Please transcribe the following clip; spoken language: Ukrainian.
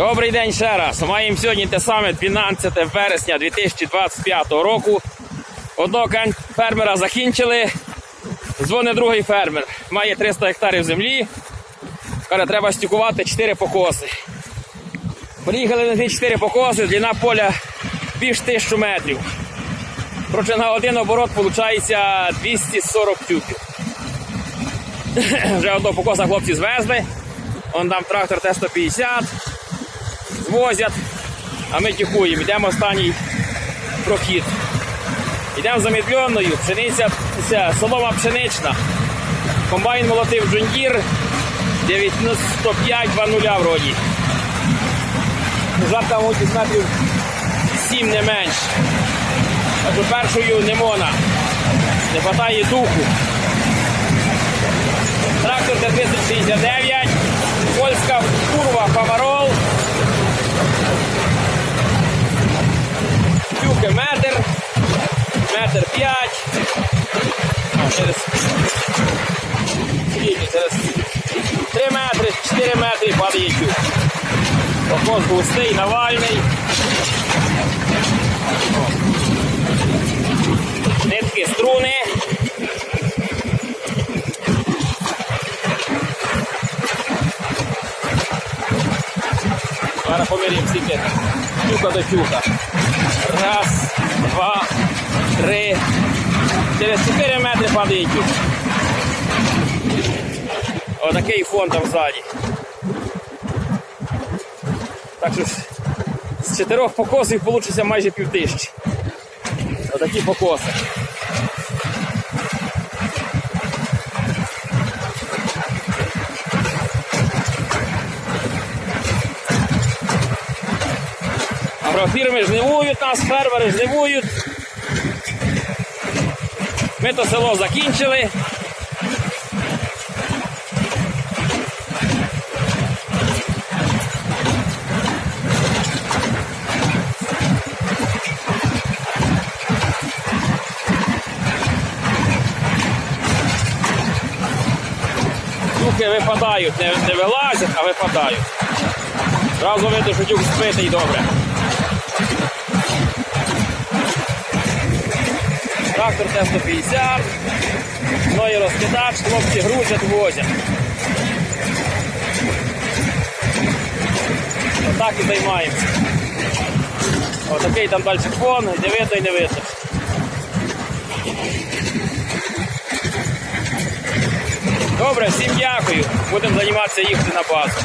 Добрий день ще раз. Маємо сьогодні те саме 12 вересня 2025 року. Одного фермера закінчили. Дзвонить другий фермер. Має 300 гектарів землі. Каже, треба стюкувати 4 покоси. Приїхали на ті 4 покоси, длина поля більш 1000 метрів. Коротше, на один оборот виходить 240 тюків. Вже одного покоса хлопці звезли. Он там трактор Т-150 звозять, а ми тихуємо. Йдемо останній прохід. Йдемо замедленою, пшениця, ця, солома пшенична. Комбайн молотив джундір 95-2 вроді. Жатка мабуть, метрів 7 не менш. Першою не можна. Не хватає духу. 5. А, через 3 метри, 4 метри падає тюк. Покос густий, навальний. Нитки струни. Зараз поміряємо скільки тюка до тюка. Раз, два, три. Через 4 метри падає тюк. Отакий фон там ззаді. Так що з чотирьох покосів вийде майже півтисячі. Отакі покоси. Агрофірми жнивують нас, фермери жнивують. Ми то село закінчили. Тюки випадають, не, не вилазять, а випадають. Зразу видно, що тюк збитий добре. Трактор Т-150, мною розкидач, хлопці грузять, возять. Отак і займаємося. Отакий там далі фон, не видно і не видно. Добре, всім дякую. Будемо займатися їхати на базу.